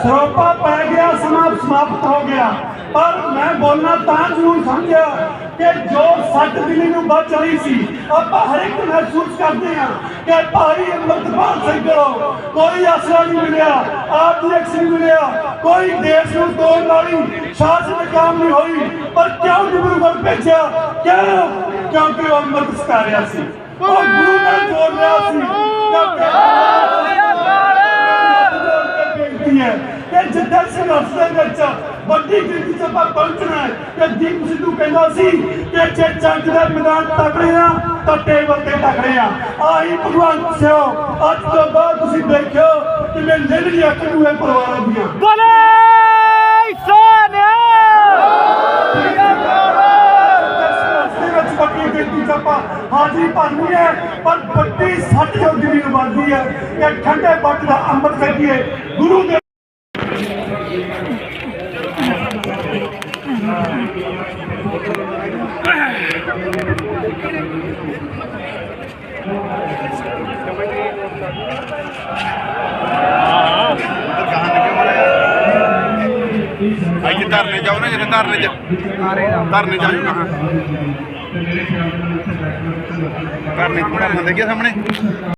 ਸਰੋਪਾ ਪੈ ਗਿਆ ਸਮਾਂ ਸਮਾਪਤ ਹੋ ਗਿਆ। ਪਰ ਮੈਂ ਬੋਲਣਾ ਤਾਂ ਜ਼ਰੂਰ ਸਮਝਿਆ ਕਿ ਜੋ ਸੱਟ ਦਿੱਲੀ ਨੂੰ ਬਚ ਰਹੀ ਸੀ ਆਪਾਂ ਹਰ ਇੱਕ ਮਹਿਸੂਸ ਕਰਦੇ ਹਾਂ ਕਿ ਭਾਈ ਅਮਰਤਪਾਲ ਸਿੰਘ ਕੋਲੋਂ ਕੋਈ ਆਸਰਾ ਨਹੀਂ ਮਿਲਿਆ ਆਰਟੀਐਕਸ ਨਹੀਂ ਮਿਲਿਆ ਕੋਈ ਦੇਸ਼ ਨੂੰ ਤੋੜਨ ਵਾਲੀ ਸ਼ਾਸਨ ਕਾਮ ਨਹੀਂ ਹੋਈ ਪਰ ਕਿਉਂ ਡਿਬਰੂਗੜ੍ਹ ਭੇਜਿਆ? ਕਿਉਂ? ਕਿਉਂਕਿ ਉਹ ਅੰਮ੍ਰਿਤ ਸਕਾਰਿਆ ਸੀ। ਉਹ ਗੁਰੂ ਨਾਲ ਜੋੜ ਰਿਹਾ ਸੀ। ਕਿਉਂਕਿ ਬੇਨਤੀ ਹੈ ਕਿ ਜਿੱਦਾਂ ਸੰਘਰਸ਼ ਦੇ ਵਿੱਚ ਵੱਡੀ ਗਿਣਤੀ 'ਚ ਆਪਾਂ ਪਹੁੰਚਣਾ ਹੈ। ਕਿ ਦੀਪ ਸਿੱਧੂ ਕਹਿੰਦਾ ਸੀ ਕਿ ਜੇ ਜੰਗ ਦੇ ਮੈਦਾਨ ਤਕੜੇ ਆ ਤਾਂ ਟੇਬਲ ਤੇ ਤਕੜੇ ਆ। ਆਹੀ ਭਗਵਾਨ ਸਿਓ ਅੱਜ ਤੋਂ ਬਾਅਦ ਤੁਸੀਂ ਦੇਖਿਓ ਕਿਵੇਂ ਲਿਲ ਲਿਆ ਕਿਉਂ ਪਰਿਵਾਰਾਂ ਦੀਆਂ। ਬੋਲੇ ਸੋਨਿਆ! ਵੱਡੀ ਗਿਣਤੀ 'ਚ ਆਪਾਂ ਹਾਜ਼ਰੀ ਭਰਨੀ ਹੈ ਪਰ ਵੱਡੀ ਸੱਟ ਜੋ ਦਿੱਲੀ ਨੂੰ ਵੱਜਦੀ ਹੈ ਕਿ ਠੰਡੇ ਬੱਟ ਦਾ ਅੰਮ੍ਰਿਤ ਛਕੀਏ। ਗੁਰੂ ਦੇ ਆਈਏ ਧਰਨੇ ਜਾਓ ਨਾ ਜਿਹੜੇ ਧਰਨੇ ਚ ਧਰਨੇ ਜਾਓ ਕਹਾਂ ਧਰਨੇ ਧਰਨੇ ਦੇਖਿਆ ਸਾਹਮਣੇ।